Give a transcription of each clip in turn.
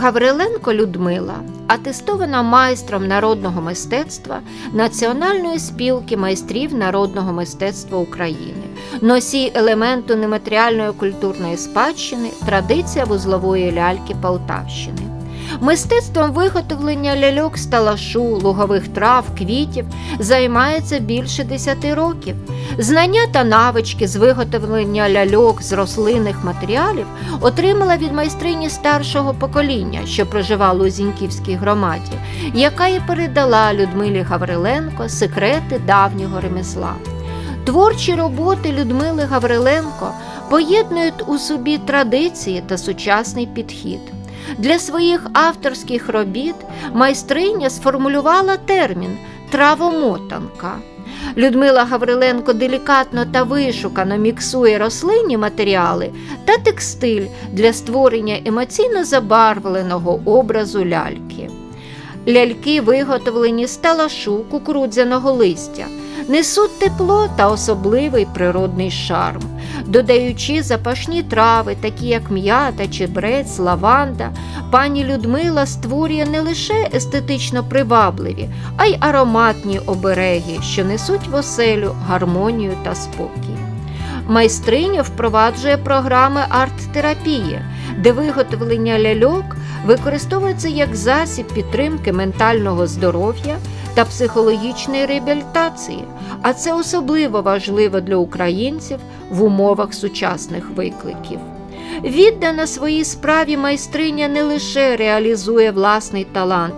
Гавриленко Людмила, атестована майстром народного мистецтва Національної спілки майстрів народного мистецтва України, носій елементу нематеріальної культурної спадщини, традиція вузлової ляльки Полтавщини. Мистецтвом виготовлення ляльок з талашу, лугових трав, квітів займається більше 10 років. Знання та навички з виготовлення ляльок з рослинних матеріалів отримала від майстрині старшого покоління, що проживало у Зіньківській громаді, яка і передала Людмилі Гавриленко секрети давнього ремесла. Творчі роботи Людмили Гавриленко поєднують у собі традиції та сучасний підхід. Для своїх авторських робіт майстриня сформулювала термін травомотанка. Людмила Гавриленко делікатно та вишукано міксує рослинні матеріали та текстиль для створення емоційно забарвленого образу ляльки. Ляльки виготовлені з талашу кукурудзяного листя, несуть тепло та особливий природний шарм, додаючи запашні трави, такі як м'ята, чебрець, лаванда, пані Людмила створює не лише естетично привабливі, а й ароматні обереги, що несуть в оселю гармонію та спокій. Майстриня впроваджує програми арт-терапії, де виготовлення ляльок використовується як засіб підтримки ментального здоров'я та психологічної реабілітації, а це особливо важливо для українців в умовах сучасних викликів. Віддана своїй справі майстриня не лише реалізує власний талант,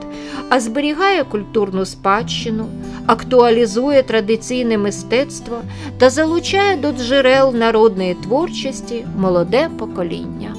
а зберігає культурну спадщину, актуалізує традиційне мистецтво та залучає до джерел народної творчості молоде покоління.